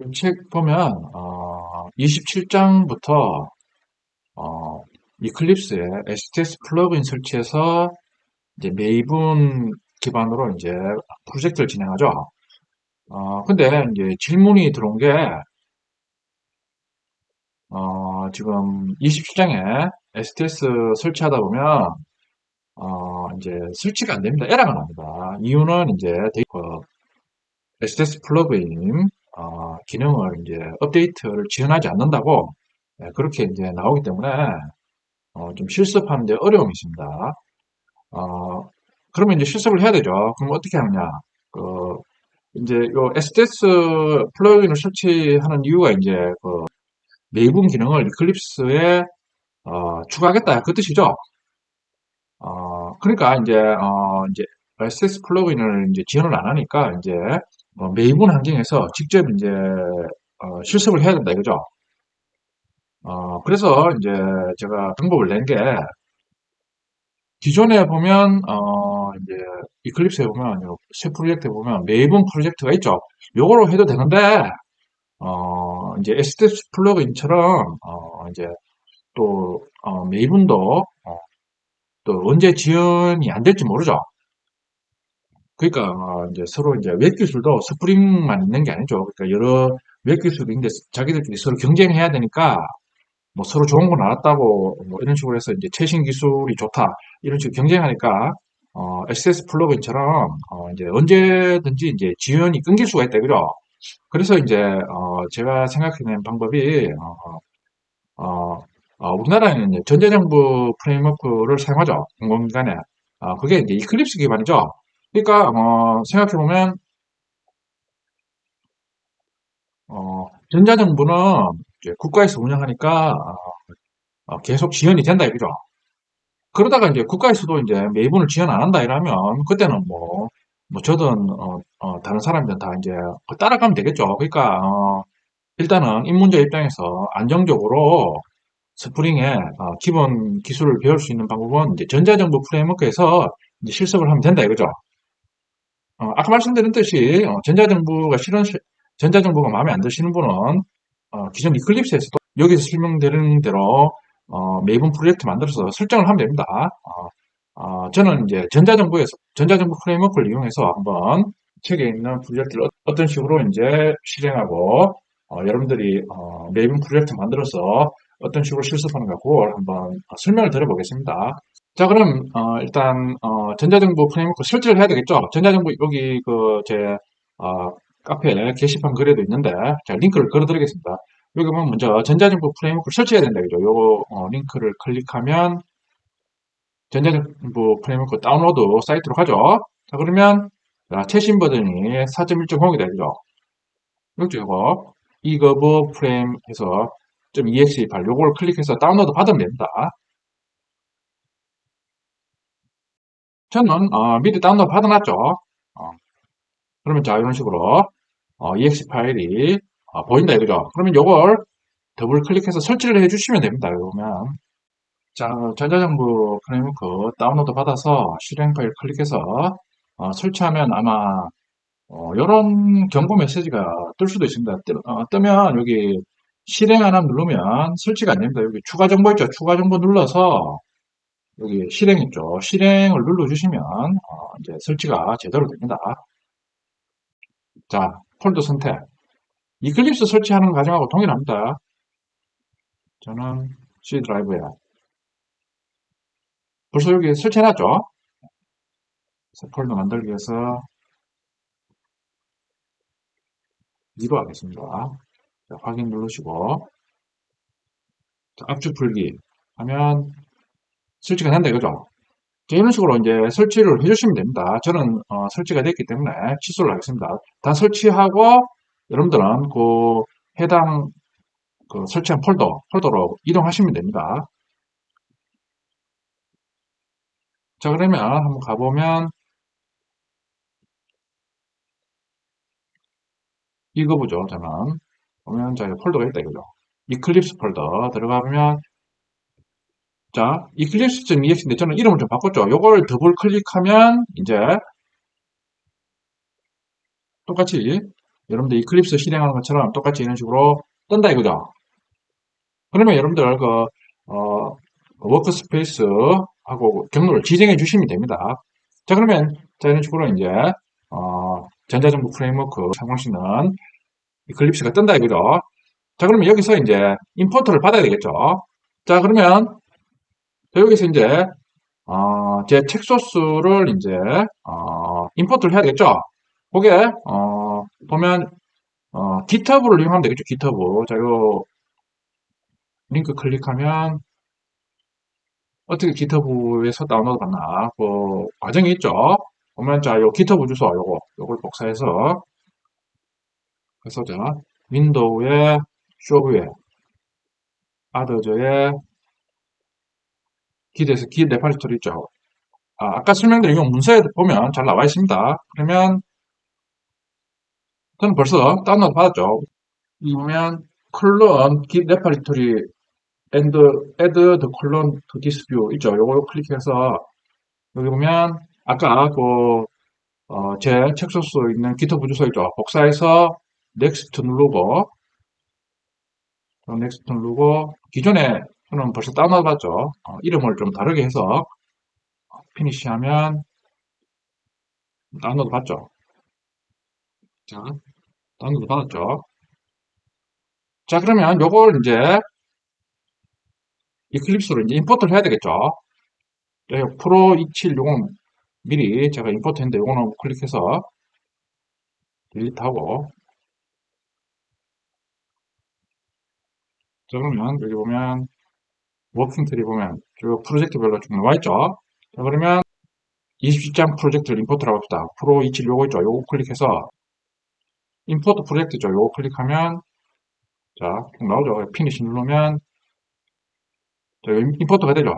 이책 보면 어, 27장부터 어, 이클립스에 STS 플러그인 설치해서 이제 메이븐 기반으로 이제 프로젝트를 진행하죠. 어, 근데 이제 질문이 들어온 게 어, 지금 27장에 STS 설치하다 보면 어, 이제 설치가 안 됩니다. 에러가 납니다. 이유는 이제 데이- 어, STS 플러그인 어, 기능을 이제 업데이트를 지원하지 않는다고 네, 그렇게 이제 나오기 때문에 어, 좀 실습하는데 어려움이 있습니다. 어, 그러면 이제 실습을 해야 되죠. 그럼 어떻게 하느냐? 그 이제 요 STS 플러그인을 설치하는 이유가 이제 그 메이븐 기능을 이클립스에 어, 추가하겠다 그 뜻이죠. 어, 그러니까 이제 어, 이제 STS 플러그인을 이제 지원을 안 하니까 이제 어, 메이븐 환경에서 직접 이제 어, 실습을 해야 된다 이거죠. 어, 그래서 이제 제가 방법을 낸 게 기존에 보면 어, 이제 이클립스에 보면 요새 프로젝트에 보면 메이븐 프로젝트가 있죠. 요거로 해도 되는데 어, 이제 STS 플러그인처럼 어, 이제 또 어, 메이븐도 어, 또 언제 지원이 안 될지 모르죠. 그러니까 어, 이제 서로 이제 웹 기술도 스프링만 있는 게 아니죠. 그러니까 여러 웹 기술이 있는데 자기들끼리 서로 경쟁해야 되니까 뭐 서로 좋은 건 알았다고 뭐 이런 식으로 해서 이제 최신 기술이 좋다 이런 식으로 경쟁하니까 어, SS 플러그인처럼 어, 이제 언제든지 이제 지원이 끊길 수가 있다 그죠? 그래서 이제 어, 제가 생각해낸 방법이 어, 어, 어, 우리나라에는 전자정부 프레임워크를 사용하죠 공공기관에 어, 그게 이제 이클립스 기반이죠. 그러니까 어, 생각해 보면 어, 전자정부는 국가에서 운영하니까 어, 어, 계속 지원이 된다 이거죠. 그러다가 이제 국가에서도 이제 매입을 지원 안 한다 이러면 그때는 뭐, 뭐 저든 어, 어, 다른 사람들은 다 이제 따라가면 되겠죠. 그러니까 어, 일단은 입문자 입장에서 안정적으로 스프링의 어, 기본 기술을 배울 수 있는 방법은 이제 전자정부 프레임워크에서 이제 실습을 하면 된다 이거죠. 어, 아까 말씀드렸듯이 어, 전자정부가 싫은 시- 전자정부가 마음에 안 드시는 분은 어, 기존 이클립스에서도 여기서 설명드리는 대로 어, 메이븐 프로젝트 만들어서 설정을 하면 됩니다. 어, 어, 저는 이제 전자정부에서 전자정부 프레임워크를 이용해서 한번 책에 있는 프로젝트를 어- 어떤 식으로 이제 실행하고 어, 여러분들이 어, 메이븐 프로젝트 만들어서 어떤 식으로 실습하는가 그걸 한번 어, 설명을 드려보겠습니다. 자, 그럼 어, 일단 어, 전자정부 프레임워크 설치를 해야 되겠죠. 전자정부 여기 그제 카페에 게시판 글에도 있는데 자 링크를 걸어드리겠습니다. 여기 보면 먼저 전자정부 프레임워크를 설치해야 된다 그죠. 요 어, 링크를 클릭하면 전자정부 프레임워크 다운로드 사이트로 가죠. 자 그러면 자, 최신 버전이 4.1.0이다 그죠. 여기 이거 이거브 프레임 해서 .exe 파일 요걸 클릭해서 다운로드 받으면 됩니다. 저는 어, 미리 다운로드 받아놨죠. 어, 그러면 자 이런 식으로 어, exe 파일이 어, 보인다 이거죠. 그러면 요걸 더블 클릭해서 설치를 해주시면 됩니다. 그러면 자 전자정부 프레임워크 다운로드 받아서 실행 파일 클릭해서 어, 설치하면 아마 이런 경고 메시지가 뜰 수도 있습니다. 뜨, 면 여기 실행 하나 누르면 설치가 안 됩니다. 여기 추가 정보 있죠. 추가 정보 눌러서 여기 실행 있죠. 실행을 눌러주시면 어, 이제 설치가 제대로 됩니다. 자, 폴더 선택. 이클립스 설치하는 과정하고 동일합니다. 저는 C 드라이브에 벌써 여기 설치해놨죠? 폴더 만들기 위해서 2로 하겠습니다. 자, 확인 누르시고 자, 압축 풀기 하면 설치가 된다 이거죠. 자, 이런 식으로 이제 설치를 해주시면 됩니다. 저는 어, 설치가 됐기 때문에 취소를 하겠습니다. 다 설치하고 여러분들은 그 해당 그 설치한 폴더, 폴더로 이동하시면 됩니다. 자, 그러면 한번 가보면 이거 보죠, 저는. 보면 자, 폴더가 있다 이거죠. 이클립스 폴더 들어가면 자, 이클립스.ex인데 저는 이름을 좀 바꿨죠. 요걸 더블 클릭하면 이제 똑같이 여러분들 이클립스 실행하는 것처럼 똑같이 이런 식으로 뜬다 이거죠. 그러면 여러분들 그 어, 워크스페이스하고 경로를 지정해 주시면 됩니다. 자 그러면 자 이런 식으로 이제 어, 전자정보 프레임워크 있는 이클립스가 뜬다 이거죠. 자 그러면 여기서 이제 임포트를 받아야 되겠죠. 자 그러면 여기서 이제 어, 제 책 소스를 이제 어, 임포트를 해야 되겠죠. 그게 어, 보면 어, GitHub를 이용하면 되겠죠. GitHub. 자, 요 링크 클릭하면 어떻게 GitHub에서 다운로드 받나 그 과정이 있죠. 보면 자, 요 GitHub 주소 요거 요걸 복사해서 그래서 자 윈도우에 쇼브에 아더저에 기드에서 기 레파지토리 있죠. 아, 아까 설명드린 이 문서에 보면 잘 나와 있습니다. 그러면 저는 벌써 다운로드 받았죠. 여기 보면 클론 git repository and add the colon to this view 있죠. 요거 클릭해서 여기 보면 아까 그 어, 제 책 소스 있는 GitHub 주소 있죠. 복사해서 next 누르고 next 누르고 기존에 저는 벌써 다운로드 받았죠. 어, 이름을 좀 다르게 해서 피니시 하면 다운로드 받죠. 자, 다운로드 받았죠. 자, 그러면 요걸 이제 이클립스로 이제 임포트를 해야 되겠죠. 자, 프로 2760 미리 제가 임포트 했는데 요거는 클릭해서 딜리트하고 자, 그러면 여기 보면 워킹 트리 보면 쭉 프로젝트별로 쭉 나와 있죠. 자, 그러면 27장 프로젝트를 임포트라고 합시다. 프로 27 요거 있죠. 요거 클릭해서 임포트 프로젝트죠. 요거 클릭하면 자, 나오죠. 피니시 누르면 자, 임포트가 되죠.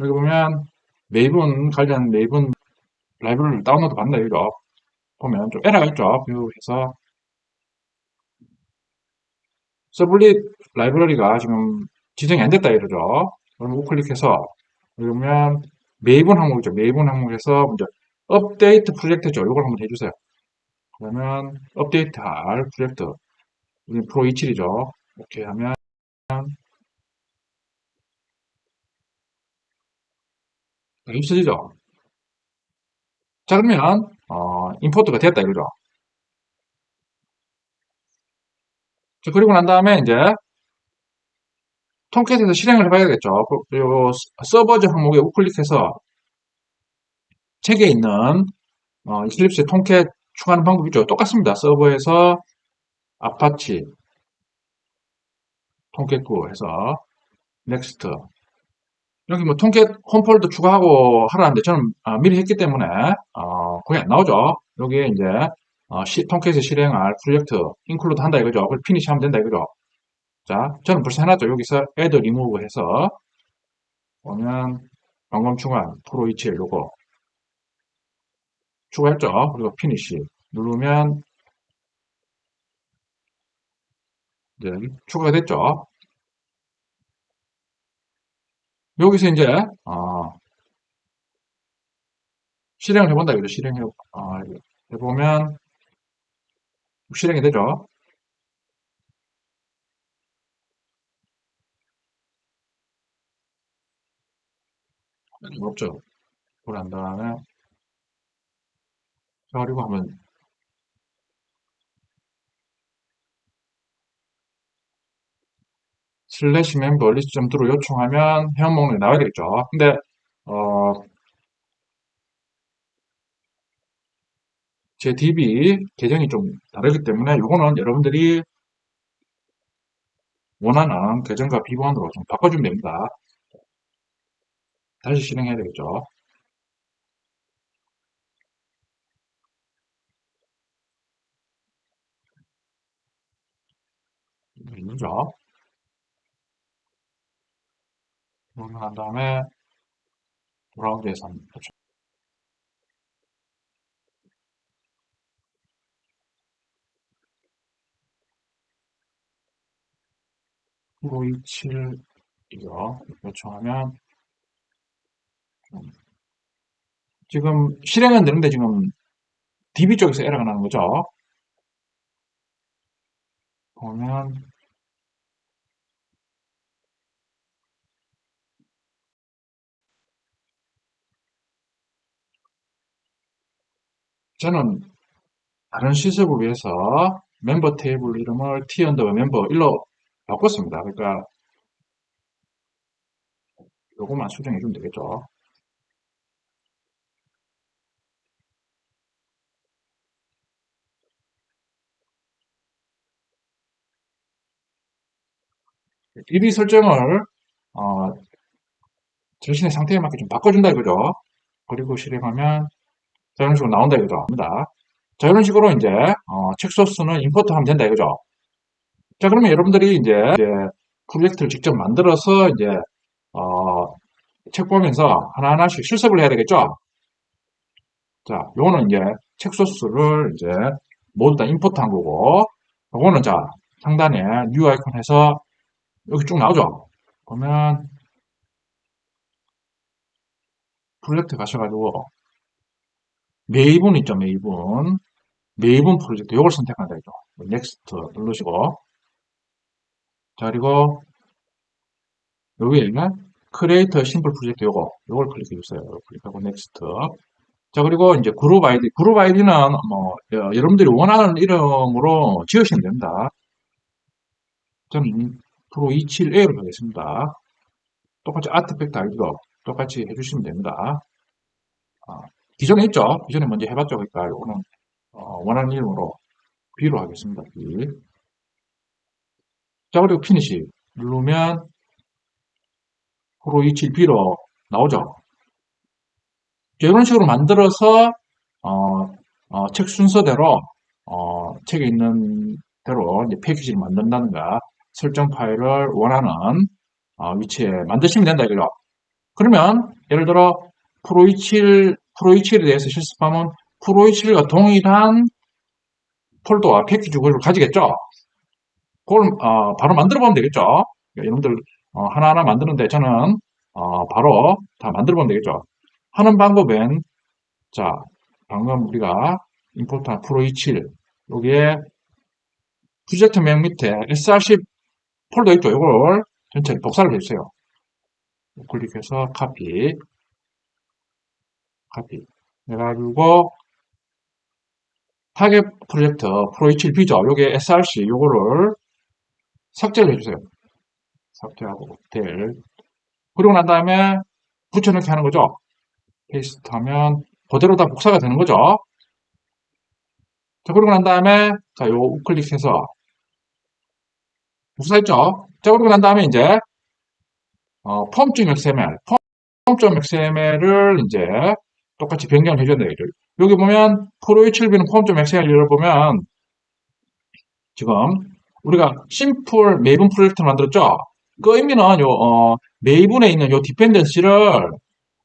여기 보면 메이븐 관련 메이븐 라이브러리를 다운로드 받는다 이거 보면 좀 에러가 있죠. 뷰해서 서블릿 라이브러리가 지금 지정이 안 됐다 이러죠. 그럼 우클릭해서 보면 메이븐 항목이죠. 메이븐 항목에서 먼저 업데이트 프로젝트죠. 이걸 한번 해주세요. 그러면 업데이트 할 프로젝트 여기 프로 27이죠. 이렇게 하면 없어지죠. 자 그러면 어, 임포트가 됐다 이거죠. 자, 그리고 난 다음에 이제 통캣에서 실행을 해봐야겠죠. 그, 요 서버즈 항목에 우클릭해서 책에 있는 어, 이클립스에 통캣 추가하는 방법이죠. 똑같습니다. 서버에서 아파치 통캣 구 해서 넥스트 여기 뭐 통캣 홈폴더 추가하고 하라는데 저는 아, 미리 했기 때문에 어, 거기 안 나오죠. 여기에 이제 어, 시, 통캣에 실행할 프로젝트 인클루드 한다 이거죠. 그걸 피니시 하면 된다 이거죠. 자, 저는 벌써 해놨죠. 여기서 add remove 해서 보면 방금 추가한 프로 27 요거 추가했죠. 그리고 피니시 누르면 이제 추가가 됐죠. 여기서 이제 어, 실행을 해본다 이거죠. 실행해 어, 해보면 실행이 되죠. 없죠. 그걸 한 다음에 자, 그리고 한번 슬래시 멤버 리스트.도로 요청하면 회원 목록이 나와야 되겠죠. 근데 제 DB 계정이 좀 다르기 때문에 이거는 여러분들이 원하는 계정과 비번으로 좀 바꿔주면 됩니다. 다시 실행해야 되겠죠. 있는죠. 로그한 다음에 돌아오게 해서 합니다. 1527 이거 요청하면 지금 실행은 되는데 지금 DB 쪽에서 에러가 나는 거죠. 보면 저는 다른 시스템을 위해서 멤버 테이블 이름을 t 언더 멤버 1로 바꿨습니다. 그러니까 요것만 수정해 주면 되겠죠. DB 설정을 어, 자신의 상태에 맞게 좀 바꿔준다 이거죠. 그리고 실행하면 자, 이런 식으로 나온다 이거죠. 자, 이런 식으로 이제 어, 책 소스는 임포트 하면 된다 이거죠. 자, 그러면 여러분들이 이제, 이제 프로젝트를 직접 만들어서 이제 어, 책 보면서 하나하나씩 실습을 해야 되겠죠. 자, 요거는 이제 책 소스를 이제 모두 다 임포트 한 거고, 요거는 자, 상단에 뉴 아이콘 해서 여기 쭉 나오죠. 보면 프로젝트 가셔가지고 매입은 있죠, 매입은. 매입은 프로젝트 요걸 선택한다 이죠. 넥스트 누르시고 자, 그리고 여기에 크리에이터 심플 프로젝트 요거 요걸 클릭해 주세요. 클릭하고 넥스트 자, 그리고 이제 그룹 아이디. 그룹 아이디는 뭐, 어, 여러분들이 원하는 이름으로 지으시면 됩니다. 저는 프로 27A로 하겠습니다. 똑같이 아트팩트 아이디도 똑같이 해주시면 됩니다. 아, 기존에 있죠? 기존에 먼저 해봤죠? 그러니까 이거는 어, 원하는 이름으로 B로 하겠습니다. B. 자, 그리고 피니시 누르면 프로 27B로 나오죠? 이런 식으로 만들어서 어, 어, 책 순서대로 어, 책에 있는 대로 이제 패키지를 만든다든가 설정 파일을 원하는 어, 위치에 만드시면 된다 이거죠. 그러면 예를 들어 프로27 프로27에 대해서 실습하면 프로27과 동일한 폴더와 패키지 구조를 가지겠죠. 그걸 어, 바로 만들어 보면 되겠죠. 그러니까 여러분들 어, 하나하나 만드는데 저는 어, 바로 다 만들어 보면 되겠죠. 하는 방법은 자 방금 우리가 임포트한 프로 27 여기에 프로젝트 맨 밑에 src 폴더 있죠. 이걸 전체 복사를 해주세요. 클릭해서 카피 카피 해가지고 타겟 프로젝트 프로 27B죠. 요게 src 요거를 삭제를 해주세요. 삭제하고 델 그리고 난 다음에 붙여넣기 하는 거죠. 페이스트 하면 그대로 다 복사가 되는 거죠. 자, 그러고 난 다음에, 자, 요 우클릭해서 복사했죠. 자, 그러고 난 다음에 이제, 어, 펌.xml, 펌.xml을 이제 똑같이 변경을 해줘야 되겠죠. 여기 보면, 프로7b는 펌.xml을 보면, 지금, 우리가 심플 메이븐 프로젝트를 만들었죠? 그 의미는 요, 어, 메이븐에 있는 요 디펜던시를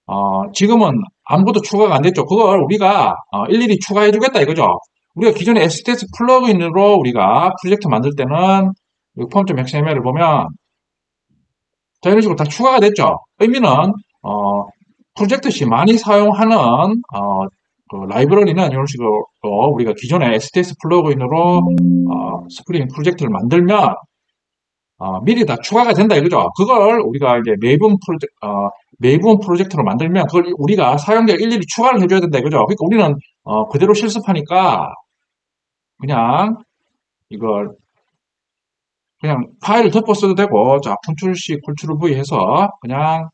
어, 지금은 아무것도 추가가 안 됐죠. 그걸 우리가 어, 일일이 추가해 주겠다 이거죠. 우리가 기존에 STS 플러그인으로 우리가 프로젝트 만들 때는 폼.xml을 보면 자 이런 식으로 다 추가가 됐죠. 의미는 어, 프로젝트 시 많이 사용하는 어, 그 라이브러리는 이런 식으로 우리가 기존에 STS 플러그인으로 어, 스프링 프로젝트를 만들면 어, 미리 다 추가가 된다 이거죠. 그걸 우리가 이제 매분 프로젝트, 어, 매분 프로젝트로 만들면 그걸 우리가 사용자 일일이 추가를 해줘야 된다 이거죠. 그러니까 우리는 어, 그대로 실습하니까 그냥 이걸 그냥 파일을 덮어 써도 되고 자 컨트롤 C, 컨트롤 V 해서 그냥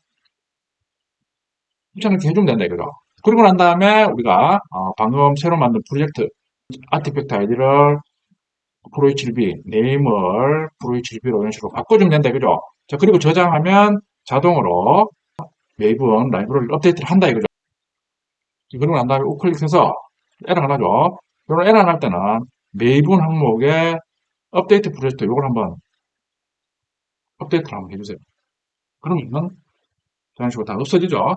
이렇게 해주면 된다 이거죠. 그리고 난 다음에 우리가 어, 방금 새로 만든 프로젝트 아티팩트 아이디를 프로27B 네임을 프로27B로 이런 식으로 바꿔주면 된다 이거죠. 자 그리고 저장하면 자동으로 웨이브원 라이브러리를 업데이트를 한다 이거죠. 그러고 난 다음에 우클릭해서 에러가 나죠. 이런 에러 날 때는 메이븐 항목에 업데이트 프로젝트 이걸 한번 업데이트를 한번 해주세요. 그러면 이런 식으로 다 없어지죠.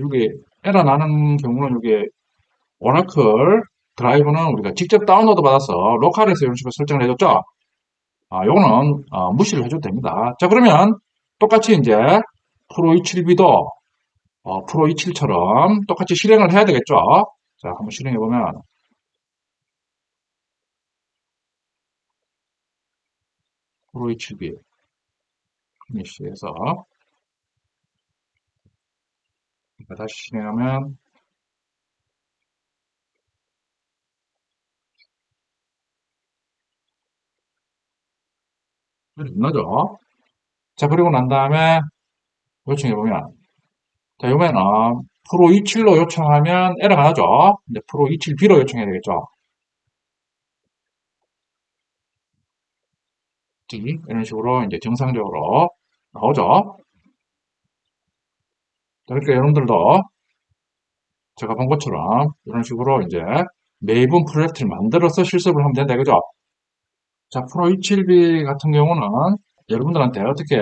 여기 에러 나는 경우는 여기 오라클 드라이브는 우리가 직접 다운로드 받아서 로컬에서 이런 식으로 설정을 해줬죠. 아, 요거는 어, 무시를 해줘도 됩니다. 자 그러면 똑같이 이제 프로 27B도 어, 프로 27처럼 똑같이 실행을 해야 되겠죠. 자, 한번 실행해 보면 프로 27B 피니시에서 다시 실행하면 나죠. 자, 그리고 난 다음에 요청해 보면 자, 요번에는 프로 27로 요청하면 에러가 나죠. 이제 프로 27B로 요청해야 되겠죠. D 이런 식으로 이제 정상적으로 나오죠. 자, 그러니까 여러분들도 제가 본 것처럼 이런 식으로 이제 매분 프로젝트를 만들어서 실습을 하면 된다 그죠? 자, 프로 27B 같은 경우는 여러분들한테 어떻게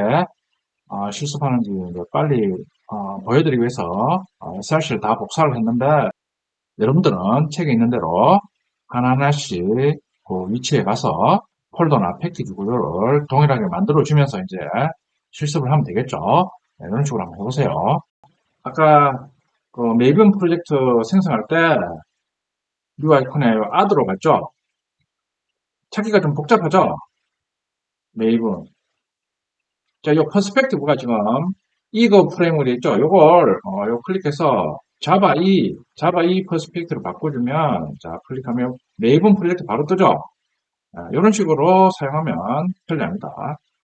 어, 실습하는지 빨리 어, 보여드리기 위해서 어, SRC를 다 복사를 했는데 여러분들은 책에 있는 대로 하나하나씩 그 위치에 가서 폴더나 패키지 구조를 동일하게 만들어 주면서 이제 실습을 하면 되겠죠. 네, 이런 식으로 한번 해보세요. 아까 그 메이븐 프로젝트 생성할 때뉴 아이콘에 아드로 갔죠? 찾기가 좀 복잡하죠? 메이븐. 자, 요 퍼스펙티브가 지금 이거 프레임으로 있죠? 요걸 어, 요 클릭해서 자바 2, 자바 2 퍼스펙티브로 바꿔주면 자, 클릭하면 메이븐 프로젝트 바로 뜨죠? 이런 식으로 사용하면 편리합니다.